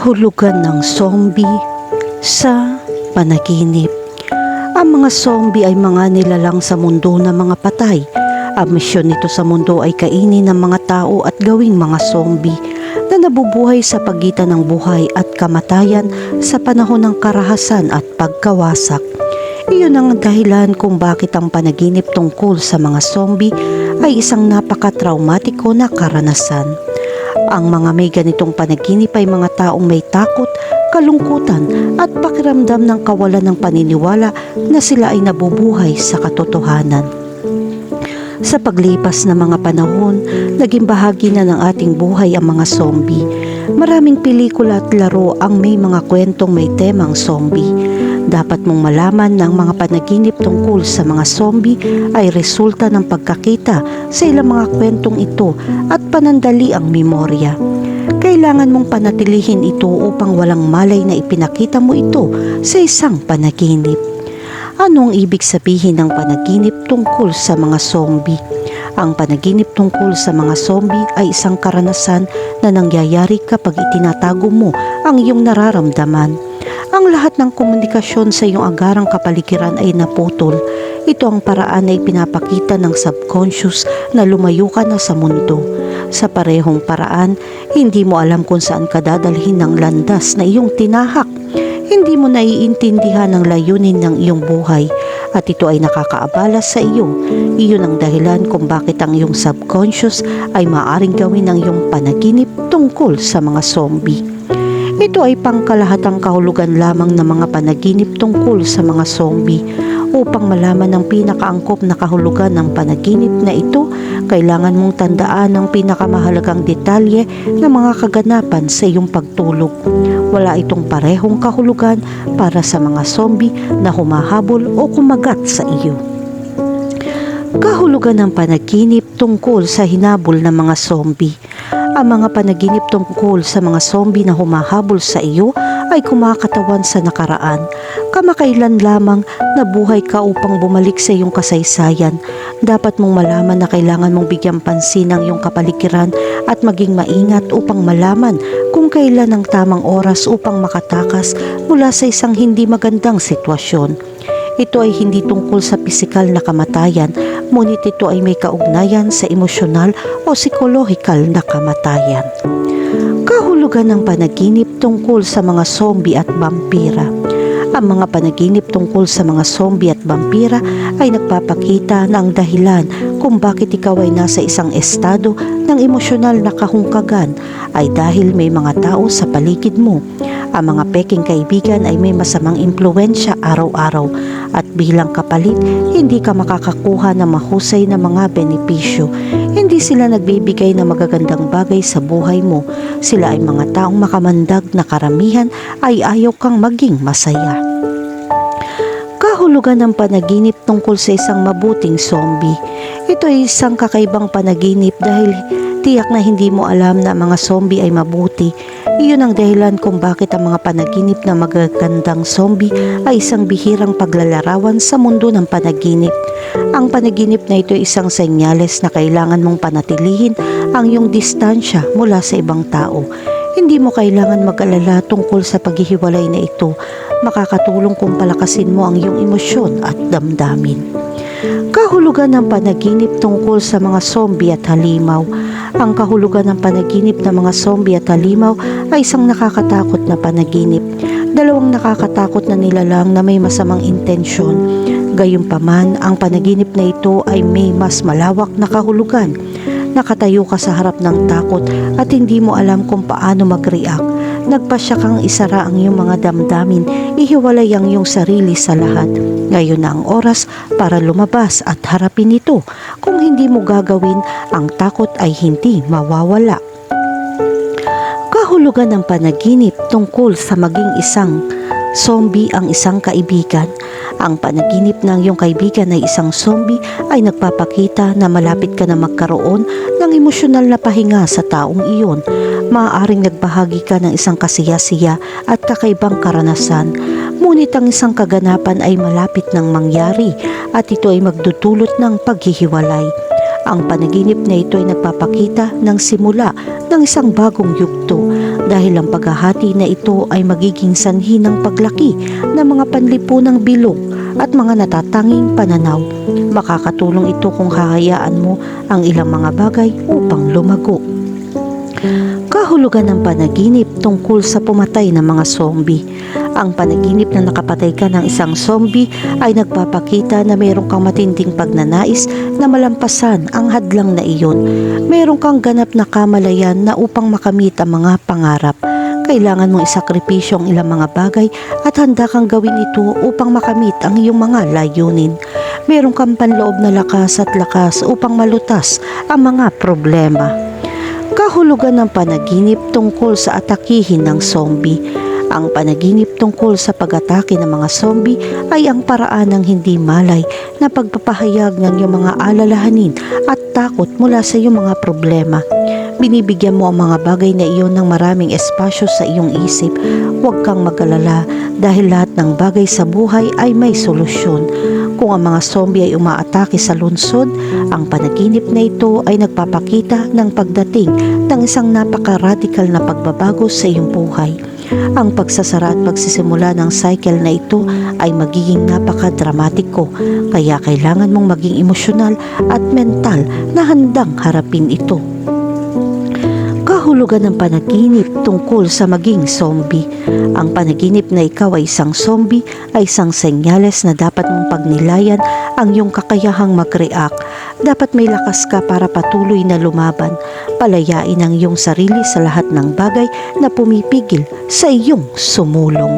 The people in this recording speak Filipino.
Kahulugan ng zombie sa panaginip. Ang mga zombie ay mga nilalang sa mundo na mga patay. Ang misyon nito sa mundo ay kainin ng mga tao at gawing mga zombie na nabubuhay sa pagitan ng buhay at kamatayan sa panahon ng karahasan at pagkawasak. Iyon ang dahilan kung bakit ang panaginip tungkol sa mga zombie ay isang napaka-traumatiko na karanasan. Ang mga may ganitong panaginip ay mga taong may takot, kalungkutan at pakiramdam ng kawalan ng paniniwala na sila ay nabubuhay sa katotohanan. Sa paglipas ng mga panahon, naging bahagi na ng ating buhay ang mga zombie. Maraming pelikula at laro ang may mga kwentong may temang zombie. Dapat mong malaman na mga panaginip tungkol sa mga zombie ay resulta ng pagkakita sa ilang mga kwentong ito at panandali ang memorya. Kailangan mong panatilihin ito upang walang malay na ipinakita mo ito sa isang panaginip. Anong ibig sabihin ng panaginip tungkol sa mga zombie? Ang panaginip tungkol sa mga zombie ay isang karanasan na nangyayari kapag itinatago mo ang iyong nararamdaman. Ang lahat ng komunikasyon sa iyong agarang kapaligiran ay naputol. Ito ang paraan na ipinapakita ng subconscious na lumayo ka na sa mundo. Sa parehong paraan, hindi mo alam kung saan ka dadalhin ng landas na iyong tinahak. Hindi mo naiintindihan ang layunin ng iyong buhay at ito ay nakakaabala sa iyo. Iyon ang dahilan kung bakit ang iyong subconscious ay maaring gawin ng iyong panaginip tungkol sa mga zombie. Ito ay pangkalahatang kahulugan lamang ng mga panaginip tungkol sa mga zombie. Upang malaman ang pinakaangkop na kahulugan ng panaginip na ito, kailangan mong tandaan ang pinakamahalagang detalye ng mga kaganapan sa iyong pagtulog. Wala itong parehong kahulugan para sa mga zombie na humahabol o kumagat sa iyo. Kahulugan ng panaginip tungkol sa hinabol ng mga zombie. Ang mga panaginip tungkol sa mga zombie na humahabol sa iyo ay kumakatawan sa nakaraan. Kamakailan lamang nabuhay ka upang bumalik sa iyong kasaysayan. Dapat mong malaman na kailangan mong bigyan pansin ang iyong kapaligiran at maging maingat upang malaman kung kailan ang tamang oras upang makatakas mula sa isang hindi magandang sitwasyon. Ito ay hindi tungkol sa pisikal na kamatayan, ngunit ito ay may kaugnayan sa emosyonal o psikolohikal na kamatayan. Kahulugan ng panaginip tungkol sa mga zombie at vampira. Ang mga panaginip tungkol sa mga zombie at vampira ay nagpapakita ng dahilan kung bakit ikaw ay nasa isang estado ng emosyonal na kahungkagan ay dahil may mga tao sa paligid mo. Ang mga peking kaibigan ay may masamang impluensya araw-araw at bilang kapalit, hindi ka makakakuha ng mahusay na mga benepisyo. Hindi sila nagbibigay ng magagandang bagay sa buhay mo. Sila ay mga taong makamandag na karamihan ay ayaw kang maging masaya. Kahulugan ng panaginip tungkol sa isang mabuting zombie. Ito ay isang kakaibang panaginip dahil tiyak na hindi mo alam na mga zombie ay mabuti. Iyon ang dahilan kung bakit ang mga panaginip na magagandang zombie ay isang bihirang paglalarawan sa mundo ng panaginip. Ang panaginip na ito ay isang senyales na kailangan mong panatilihin ang iyong distansya mula sa ibang tao. Hindi mo kailangan mag-alala tungkol sa paghihiwalay na ito. Makakatulong kung palakasin mo ang iyong emosyon at damdamin. Kahulugan ng panaginip tungkol sa mga zombie at halimaw. Ang kahulugan ng panaginip ng mga zombie at halimaw ay isang nakakatakot na panaginip. Dalawang nakakatakot na nilalang na may masamang intensyon. Gayunpaman, ang panaginip na ito ay may mas malawak na kahulugan. Nakatayo ka sa harap ng takot at hindi mo alam kung paano mag-react. Nagpasya kang isara ang iyong mga damdamin, ihiwalay ang iyong sarili sa lahat. Ngayon na ang oras para lumabas at harapin ito. Kung hindi mo gagawin, ang takot ay hindi mawawala. Kahulugan ng panaginip tungkol sa maging isang zombie ang isang kaibigan. Ang panaginip ng iyong kaibigan ay isang zombie ay nagpapakita na malapit ka na magkaroon ng emosyonal na pahinga sa taong iyon. Maaaring nagbahagi ka ng isang kasiyasiya at kakaibang karanasan. Ngunit ang isang kaganapan ay malapit ng mangyari at ito ay magdudulot ng paghihiwalay. Ang panaginip na ito ay nagpapakita ng simula ng isang bagong yugto. dahil ang paghahati na ito ay magiging sanhi ng paglaki ng mga panlipunang bilog at mga natatanging pananaw. Makakatulong ito kung hahayaan mo ang ilang mga bagay upang lumago. Kahulugan ng panaginip tungkol sa pumatay ng mga zombie. Ang panaginip na nakapatay ka ng isang zombie ay nagpapakita na mayroon kang matinding pagnanais na malampasan ang hadlang na iyon. Mayroon kang ganap na kamalayan na upang makamit ang mga pangarap. Kailangan mong isakripisyo ang ilang mga bagay at handa kang gawin ito upang makamit ang iyong mga layunin. Mayroon kang panloob na lakas at lakas upang malutas ang mga problema kahulugan ng panaginip tungkol sa atakihin ng zombie. Ang panaginip tungkol sa pag-atake ng mga zombie ay ang paraan ng hindi malay na pagpapahayag ng iyong mga alalahanin at takot mula sa iyong mga problema. Binibigyan mo ang mga bagay na iyon ng maraming espasyo sa iyong isip. Huwag kang magalala dahil lahat ng bagay sa buhay ay may solusyon. Kung ang mga zombie ay umaatake sa lungsod, ang panaginip na ito ay nagpapakita ng pagdating ng isang napaka-radical na pagbabago sa iyong buhay. Ang pagsasara at pagsisimula ng cycle na ito ay magiging napaka-dramatiko, kaya kailangan mong maging emosyonal at mental na handang harapin ito kahulugan ng panaginip tungkol sa maging zombie. Ang panaginip na ikaw ay isang zombie ay isang senyales na dapat mong pagnilayan ang iyong kakayahang mag-react. Dapat may lakas ka para patuloy na lumaban. Palayain ang iyong sarili sa lahat ng bagay na pumipigil sa iyong sumulong.